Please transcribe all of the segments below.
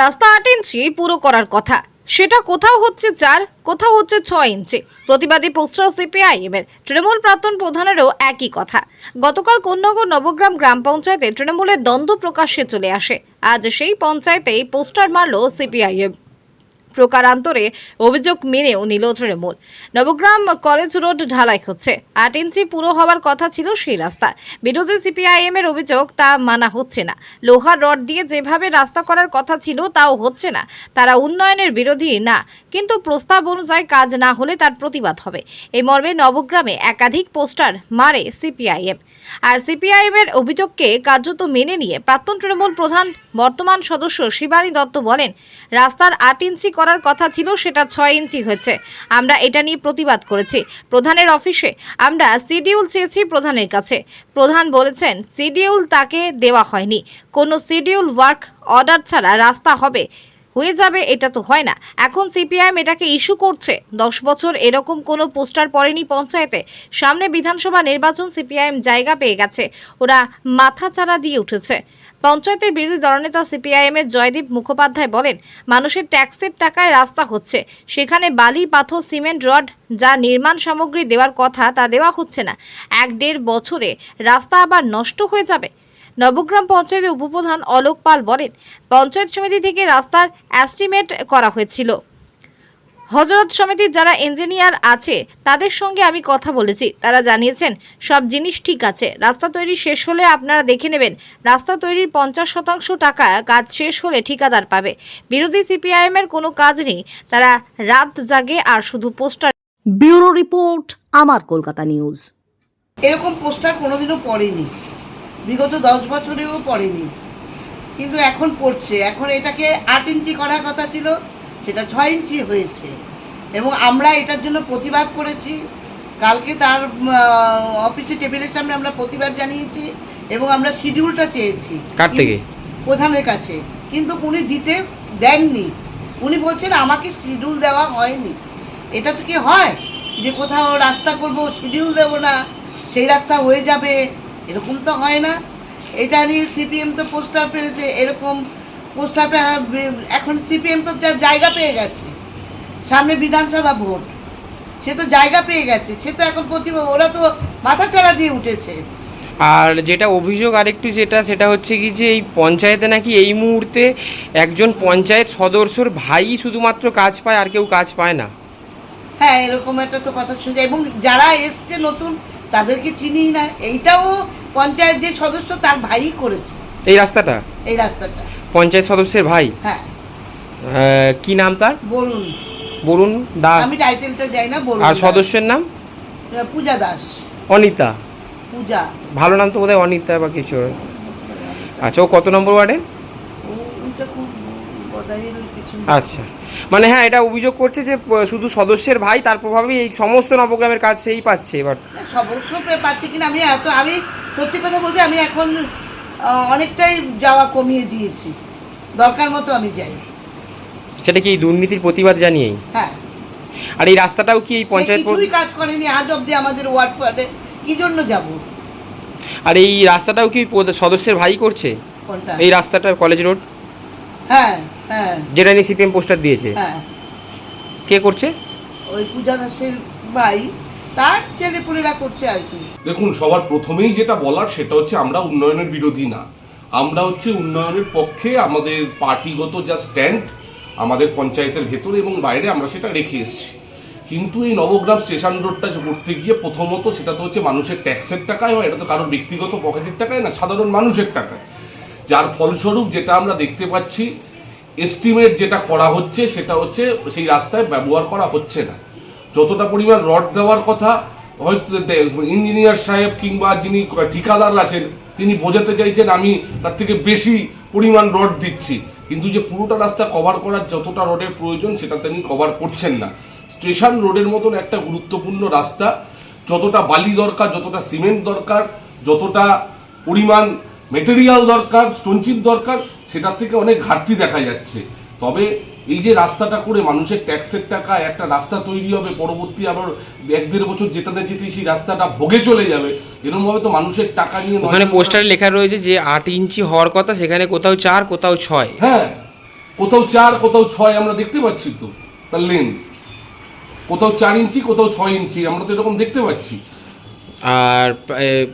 রাস্তা আট ইঞ্চি পুরো করার কথা। সেটা কোথাও হচ্ছে চার, কোথাও হচ্ছে ছয় ইঞ্চি। প্রতিবাদী পোস্টার সিপিআইএম এর তৃণমূল প্রাক্তন প্রধানেরও একই কথা। গতকাল কন্যাগর নবগ্রাম গ্রাম পঞ্চায়েতে তৃণমূলের দ্বন্দ্ব প্রকাশ্যে চলে আসে। আজ সেই পঞ্চায়েতেই পোস্টার মারল সিপিআইএম। প্রকারান্তরে অভিযোগ মেনেও নিল তৃণমূল। নবগ্রাম কলেজ রোড ঢালাই হচ্ছে। আট ইঞ্চি পুরো হওয়ার কথা ছিল সেই রাস্তা। বিরোধী সিপিআইএম এর অভিযোগ, তা মানা হচ্ছে না। লোহার রড দিয়ে যেভাবে রাস্তা করার কথা ছিল, তাও হচ্ছে না। তারা উন্নয়নের বিরোধী না, কিন্তু প্রস্তাব অনুযায়ী কাজ না হলে তার প্রতিবাদ হবে। এই মর্মে নবগ্রামে একাধিক পোস্টার মারে সিপিআইএম। আর সিপিআইএম এর অভিযোগকে কার্যত মেনে নিয়ে প্রাক্তন তৃণমূল প্রধান বর্তমান সদস্য শিবানী দত্ত বলেন, রাস্তার আট ইঞ্চি করার কথা ছিল, সেটা ছয় ইঞ্চি হয়েছে। আমরা এটা নিয়ে প্রতিবাদ করেছি। প্রধানের অফিসে আমরা সিডিউল চেয়েছি প্রধানের কাছে। প্রধান বলেছেন, সিডিউল তাকে দেওয়া হয়নি। কোনো সিডিউল ওয়ার্ক অর্ডার ছাড়া রাস্তা হবে। হয়ে যাবে, এটা তো হয় না। এখন সিপিআইএম এটাকে ইস্যু করছে। দশ বছর এরকম কোনো পোস্টার পড়েনি পঞ্চায়েতে। সামনে বিধানসভা নির্বাচন সিপিআইএম জায়গা পেয়ে গেছে। ওরা মাথা চারা দিয়ে উঠেছে। পঞ্চায়েতের বিরোধী দলনেতা সিপিআইএম এর জয়দীপ মুখোপাধ্যায় বলেন, মানুষের ট্যাক্সের টাকায় রাস্তা হচ্ছে। সেখানে বালি, পাথর, সিমেন্ট, রড যা নির্মাণ সামগ্রী দেওয়ার কথা তা দেওয়া হচ্ছে না। এক দেড় বছরে রাস্তা আবার নষ্ট হয়ে যাবে। নবগ্রাম পঞ্চায়েতের উপপ্রধান অলোক পাল বলেন, পঞ্চায়েত সমিতি থেকে রাস্তার অ্যাস্টিমেট করা হয়েছিল। হজরত সমিতির যারা ইঞ্জিনিয়ার আছে তাদের সঙ্গে আমি কথা বলেছি। তারা জানিয়েছেন সব জিনিস ঠিক আছে। রাস্তা তৈরি শেষ হলে আপনারা দেখে নেবেন। রাস্তা তৈরির পঞ্চাশ শতাংশ টাকা কাজ শেষ হলে ঠিকাদার পাবে। বিরোধী সিপিআইএম এর কোনো কাজ নেই। তারা রাত জাগে আর শুধু পোস্টার ব্যুরো রিপোর্ট আমার কলকাতা নিউজ। এরকম পোস্টার কোনোদিনও পড়েনি। বিগত দশ বছরেও পড়েনি। কিন্তু এখন পড়ছে। এখন এটাকে আট ইঞ্চি করার কথা ছিল। সেটা ছয় ইঞ্চি হয়েছে। এবং আমরা এটার জন্য প্রতিবাদ করেছি। কালকে তার অফিসে টেবিলের সামনে আমরা প্রতিবাদ জানিয়েছি এবং আমরা শিডিউলটা চেয়েছি। কার থেকে? প্রধানের কাছে। কিন্তু উনি দিতে দেননি। উনি বলছেন আমাকে শিডিউল দেওয়া হয়নি। এটা তো কি হয় যে কোথাও রাস্তা করব শিডিউল দেব না সেই রাস্তা হয়ে যাবে? এরকম তো হয় না। এটা নিয়ে সিপিএম তো পোস্টার পেরেছে। এরকম পোস্টার এখন সিপিএম তো জায়গা পেয়ে গেছে। সামনে বিধানসভা ভোট। সে তো জায়গা পেয়ে গেছে। সে তো এখন প্রতিভা ওরা তো মাথা চাড়া দিয়ে উঠেছে। আর যেটা অভিযোগ আরেকটু যেটা সেটা হচ্ছে কি যে এই পঞ্চায়েতে নাকি এই মুহূর্তে একজন পঞ্চায়েত সদস্যর ভাই শুধুমাত্র কাজ পায় আর কেউ কাজ পায় না। হ্যাঁ এরকম একটা তো কথা শুনে এবং যারা এসছে নতুন তাদেরকে চিনি না। এইটাও পঞ্চায়েত যে সদস্য তার ভাইই করেছে। এই রাস্তাটা? এই রাস্তাটা। পঞ্চায়েত সদস্যের ভাই? হ্যাঁ। কি নাম তার? বলুন বরুণ দাস। আমি টাইটেলটা যাই না বলুন আর সদস্যের নাম? পূজা দাস। অনিতা। পূজা। ভালো নাম তো বোধহয় অনিতা বা কিছু। আচ্ছা ও কত নম্বর ওয়ার্ডে? আচ্ছা। মানে হ্যাঁ এটা অভিযোগ করছে যে শুধু সদস্যের ভাই তার প্রভাবে এই সমস্ত নবগ্রামের কাজ সেই পাচ্ছে এবার। সমস্য পেয়ে পাচ্ছি কিনা আমি এত আমি সত্যি কথা বলতে আমি এখন অনেকটাই যাওয়া কমিয়ে দিয়েছি। দরকার মতো আমি যাই। সেটা কি দুর্নীতির প্রতিবাদ জানিয়েই? হ্যাঁ। আর এই রাস্তাটাও কি এই পঞ্চায়েত পর- কিছুই কাজ করেনি আজ অব্দি আমাদের ওয়ার্ড ওয়ার্ডে কি জন্য যাব? আর এই রাস্তাটাও কি সদস্যের ভাই করছে? কোনটা? এই রাস্তাটা কলেজ রোড? হ্যাঁ হ্যাঁ। যেটা নিয়ে সিপিএম পোস্টার দিয়েছে। হ্যাঁ। কে করছে? ওই পূজা দাসের ভাই। তার ছেলেপুলেরা করছে আর কি। দেখুন, সবার প্রথমেই যেটা বলার সেটা হচ্ছে আমরা উন্নয়নের বিরোধী না। আমরা হচ্ছে উন্নয়নের পক্ষে আমাদের পার্টিগত যা স্ট্যান্ড, আমাদের পঞ্চায়েতের ভেতরে এবং বাইরে আমরা সেটা রেখে এসেছি। কিন্তু এই নবগ্রাম স্টেশন রোডটা করতে গিয়ে প্রথমত সেটা তো হচ্ছে মানুষের ট্যাক্সের টাকায় হয়, এটা তো কারোর ব্যক্তিগত পকেটের টাকায় না, সাধারণ মানুষের টাকায়। যার ফলস্বরূপ যেটা আমরা দেখতে পাচ্ছি এস্টিমেট যেটা করা হচ্ছে সেটা হচ্ছে সেই রাস্তায় ব্যবহার করা হচ্ছে না। যতটা পরিমাণ রড দেওয়ার কথা, হয়তো ইঞ্জিনিয়ার সাহেব কিংবা যিনি ঠিকাদার আছেন, তিনি বোঝাতে চাইছেন আমি তার থেকে বেশি পরিমাণ রড দিচ্ছি। কিন্তু যে পুরোটা রাস্তা কভার করার যতটা রডের প্রয়োজন, সেটা তিনি কভার করছেন না। স্টেশন রোডের মতন একটা গুরুত্বপূর্ণ রাস্তা, যতটা বালি দরকার, যতটা সিমেন্ট দরকার, যতটা পরিমাণ মেটেরিয়াল দরকার স্টোনচিপ দরকার, সেটার থেকে অনেক ঘাটতি দেখা যাচ্ছে। তবে এই যে রাস্তাটা করে মানুষের ট্যাক্সের টাকা একটা রাস্তা তৈরি হবে পরবর্তী আবার এক দেড় বছর যেতে না যেতে সেই রাস্তাটা ভোগে চলে যাবে। এরকমভাবে তো মানুষের টাকা নিয়ে ওখানে পোস্টারে লেখা রয়েছে যে আট ইঞ্চি হওয়ার কথা সেখানে কোথাও চার কোথাও ছয়। হ্যাঁ কোথাও চার কোথাও ছয় আমরা দেখতে পাচ্ছি তো তার লেন্থ কোথাও চার ইঞ্চি কোথাও ছয় ইঞ্চি আমরা তো এরকম দেখতে পাচ্ছি। আর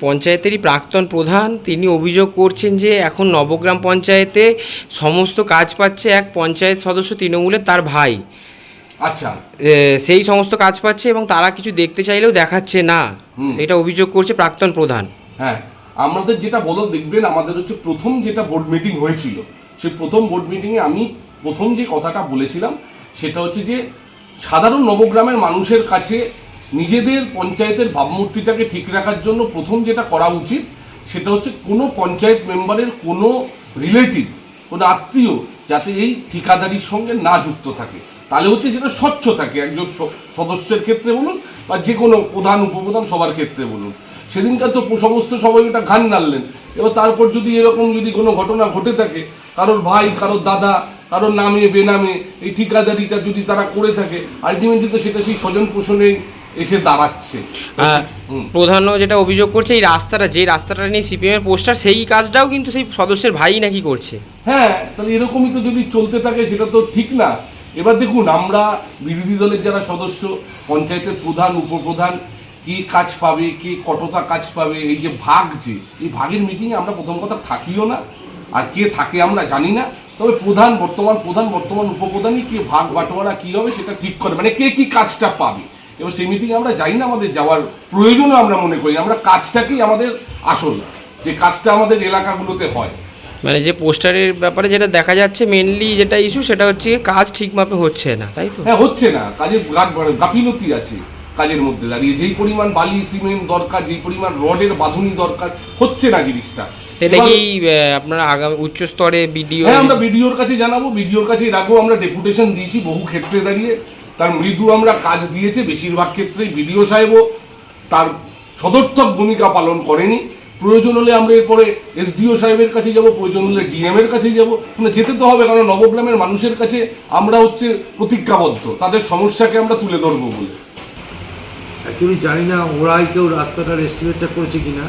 পঞ্চায়েতেরই প্রাক্তন প্রধান তিনি অভিযোগ করছেন যে এখন নবগ্রাম পঞ্চায়েতে সমস্ত কাজ পাচ্ছে এক পঞ্চায়েত সদস্য তৃণমূলের তার ভাই। আচ্ছা। সেই সমস্ত কাজ পাচ্ছে এবং তারা কিছু দেখতে চাইলেও দেখাচ্ছে না। এটা অভিযোগ করছে প্রাক্তন প্রধান। হ্যাঁ আমাদের যেটা বলো দেখবেন আমাদের হচ্ছে প্রথম যেটা বোর্ড মিটিং হয়েছিল সেই প্রথম বোর্ড মিটিংয়ে আমি প্রথম যে কথাটা বলেছিলাম সেটা হচ্ছে যে সাধারণ নবগ্রামের মানুষের কাছে নিজেদের পঞ্চায়েতের ভাবমূর্তিটাকে ঠিক রাখার জন্য প্রথম যেটা করা উচিত, সেটা হচ্ছে কোনো পঞ্চায়েত মেম্বারের কোনো রিলেটিভ, কোনো আত্মীয় যাতে এই ঠিকাদারির সঙ্গে না যুক্ত থাকে। তাহলে হচ্ছে সেটা স্বচ্ছ থাকে, একজন সদস্যের ক্ষেত্রে বলুন বা যে কোনো প্রধান, উপপ্রধান সবার ক্ষেত্রে বলুন। সেদিনকার তো সমস্ত সবাই ওটা ঘান নাড়লেন। এবার তারপর যদি এরকম যদি কোনো ঘটনা ঘটে থাকে, কারোর ভাই, কারোর দাদা, কারোর নামে, বেনামে এই ঠিকাদারিটা যদি তারা করে থাকে আলটিমেটলি তো সেটা সেই স্বজন পোষণে এসে দাঁড়াচ্ছে। আহ, হুম। প্রধানও যেটা অভিযোগ করছে এই রাস্তাটা যে রাস্তাটা নিয়ে সিপিএমের পোস্টার সেই কাজটাও কিন্তু সেই সদস্যের ভাই নাকি করছে। হ্যাঁ তাহলে এরকমই তো যদি চলতে থাকে সেটা তো ঠিক না। এবার দেখুন আমরা বিরোধী দলের যারা সদস্য পঞ্চায়েতের প্রধান উপপ্রধান কে কাজ পাবে কে কতটা কাজ পাবে এই যে ভাগ যে এই ভাগের মিটিংয়ে আমরা প্রথম কথা থাকিও না। আর কে থাকে আমরা জানি না। তবে প্রধান বর্তমান প্রধান বর্তমান উপপ্রধানই কে ভাগ বাটোয়ারা কী হবে সেটা ঠিক করে মানে কে কি কাজটা পাবে? এবার সেই মিটিংয়ে আমরা যাই না আমাদের যাওয়ার প্রয়োজনও আমরা মনে করি আমরা কাজটাকেই আমাদের আসল যে কাজটা আমাদের এলাকাগুলোতে হয়। মানে যে পোস্টারের ব্যাপারে যেটা দেখা যাচ্ছে মেনলি যেটা ইস্যু সেটা হচ্ছে কাজ ঠিকভাবে হচ্ছে না তাই তো? হ্যাঁ হচ্ছে না। কাজের মানে গাফিলতি আছে কাজের মধ্যে দাঁড়িয়ে। যেই পরিমাণ বালি সিমেন্ট দরকার যেই পরিমাণ রডের বাঁধুনি দরকার হচ্ছে না জিনিসটা। এটা কি আপনারা আগামী উচ্চ স্তরে বিডিও হ্যাঁ আমরা বিডিওর কাছে জানাব। বিডিওর কাছে আগেও আমরা ডেপুটেশন দিয়েছি বহু ক্ষেত্রে দাঁড়িয়ে। তার মৃদু আমরা কাজ দিয়েছে, বেশিরভাগ ক্ষেত্রেই বিডিও সাহেবও তার সদর্থক ভূমিকা পালন করেনি। প্রয়োজন হলে আমরা এরপরে এসডিও সাহেবের কাছে যাব, প্রয়োজন হলে ডিএম এর কাছে যাব। মানে যেতে তো হবে, কারণ নবগ্রামের মানুষের কাছে আমরা হচ্ছে প্রতিজ্ঞাবদ্ধ। তাদের সমস্যাকে আমরা তুলে ধরবো বলে। অ্যাকচুয়ালি জানি না ওরাই কেউ রাস্তাটার এস্টিমেটটা করেছে কি না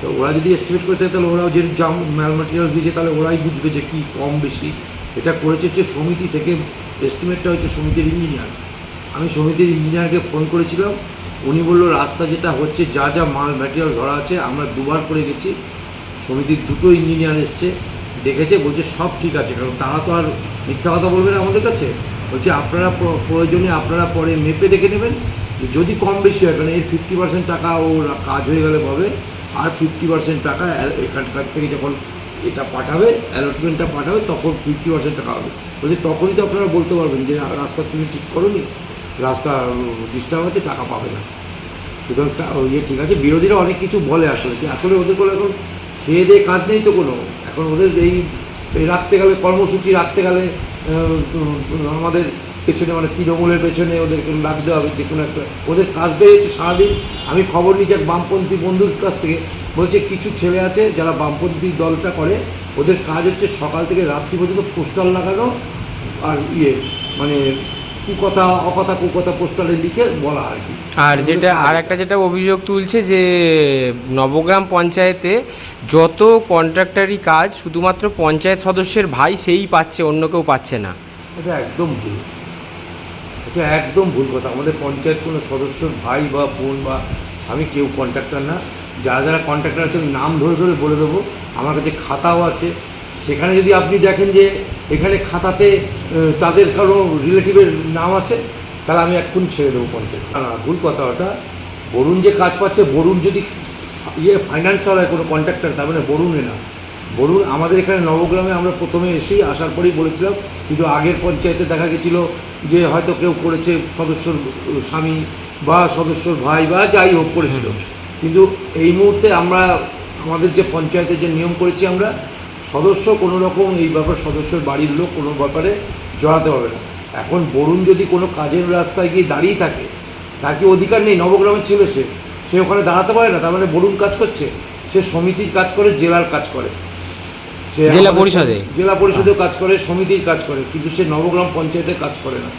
তো ওরা যদি এস্টিমেট করে থাকে তাহলে ওরাও যে জাম ম্যাল মাটেরিয়ালস দিয়েছে, তাহলে ওরাই বুঝবে যে কী কম বেশি এটা করেছে যে সমিতি থেকে এস্টিমেটটা হচ্ছে সমিতির ইঞ্জিনিয়ার আমি সমিতির ইঞ্জিনিয়ারকে ফোন করেছিলাম। উনি বলল, রাস্তা যেটা হচ্ছে, যা যা মাল ম্যাটেরিয়াল ধরা আছে, আমরা দুবার করে গেছি। সমিতির দুটো ইঞ্জিনিয়ার এসছে, দেখেছে, বলছে, সব ঠিক আছে। কারণ তারা তো আর মিথ্যা কথা বলবে না আমাদের কাছে। বলছে, আপনারা প্রয়োজনে আপনারা পরে মেপে দেখে নেবেন। যদি কম বেশি হয় কারণ এর ফিফটি পার্সেন্ট টাকা ও কাজ হয়ে গেলে পাবে। আর ফিফটি পার্সেন্ট টাকা এখানকার থেকে যখন এটা পাঠাবে অ্যালটমেন্টটা পাঠাবে, তখন ফিফটি পার্সেন্ট টাকা হবে। বলছে, তখনই তো আপনারা বলতে পারবেন যে রাস্তা তুমি ঠিক করোনি, রাস্তা ডিস্টার্ব আছে টাকা পাবে না। সুতরাং ইয়ে ঠিক আছে, বিরোধীরা অনেক কিছু বলে আসলে কি আসলে ওদের কোনো এখন খেয়ে দিয়ে কাজ নেই তো কোনো। এখন ওদের এই রাখতে গেলে, কর্মসূচি রাখতে গেলে আমাদের পেছনে মানে তৃণমূলের পেছনে ওদেরকে লাগতে হবে যে কোনো একটা। ওদের কাজটাই হচ্ছে সারাদিন, আমি খবর নিচ্ছি এক বামপন্থী বন্ধুর কাছ থেকে বলছে কিছু ছেলে আছে যারা বামপন্থী দলটা করে ওদের কাজ হচ্ছে সকাল থেকে রাত্রি পর্যন্ত পোস্টার লাগানো আর ইয়ে মানে কুকথা অকথা কুকথা পোস্টারে লিখে বলা আর কি। আর যেটা আর একটা যেটা অভিযোগ তুলছে যে নবগ্রাম পঞ্চায়েতে যত কন্ট্রাক্টারি কাজ শুধুমাত্র পঞ্চায়েত সদস্যের ভাই সেই পাচ্ছে অন্য কেউ পাচ্ছে না। এটা একদম ভুল। এটা একদম ভুল কথা। আমাদের পঞ্চায়েত কোনো সদস্যর ভাই বা বোন বা আমি কেউ কন্ট্রাক্টর না। যারা যারা কন্ট্রাক্টর আছে, আমি নাম ধরে ধরে বলে দেবো। আমার কাছে খাতাও আছে। সেখানে যদি আপনি দেখেন যে এখানে খাতাতে তাদের কারও রিলেটিভের নাম আছে, তাহলে আমি এক্ষুনি ছেড়ে দেবো পঞ্চায়েত। না না, ভুল কথা ওটা বরুণ যে কাজ পাচ্ছে, বরুণ যদি ইয়ে ফাইন্যান্সার হয় কোনো কন্ট্রাক্টর তার মানে বরুণে না। বলুন আমাদের এখানে নবগ্রামে আমরা প্রথমে এসেই আসার পরেই বলেছিলাম, কিন্তু আগের পঞ্চায়েতে দেখা গেছিল যে হয়তো কেউ করেছে সদস্যর স্বামী বা সদস্যর ভাই বা যাই হোক করেছিল। কিন্তু এই মুহূর্তে আমরা আমাদের যে পঞ্চায়েতের যে নিয়ম করেছি আমরা সদস্য কোনো রকম এই ব্যাপারে সদস্যর বাড়ির লোক কোনো ব্যাপারে জড়াতে হবে না। এখন বরুণ যদি কোনো কাজের রাস্তায় গিয়ে দাঁড়িয়ে থাকে তার কি অধিকার নেই? নবগ্রামের ছিল সে। সে ওখানে দাঁড়াতে পারে না তার মানে বরুণ কাজ করছে। সে সমিতির কাজ করে জেলার কাজ করে। সে জেলা পরিষদে? জেলা পরিষদেও কাজ করে সমিতির কাজ করে কিন্তু সে নবগ্রাম পঞ্চায়েতের কাজ করে না।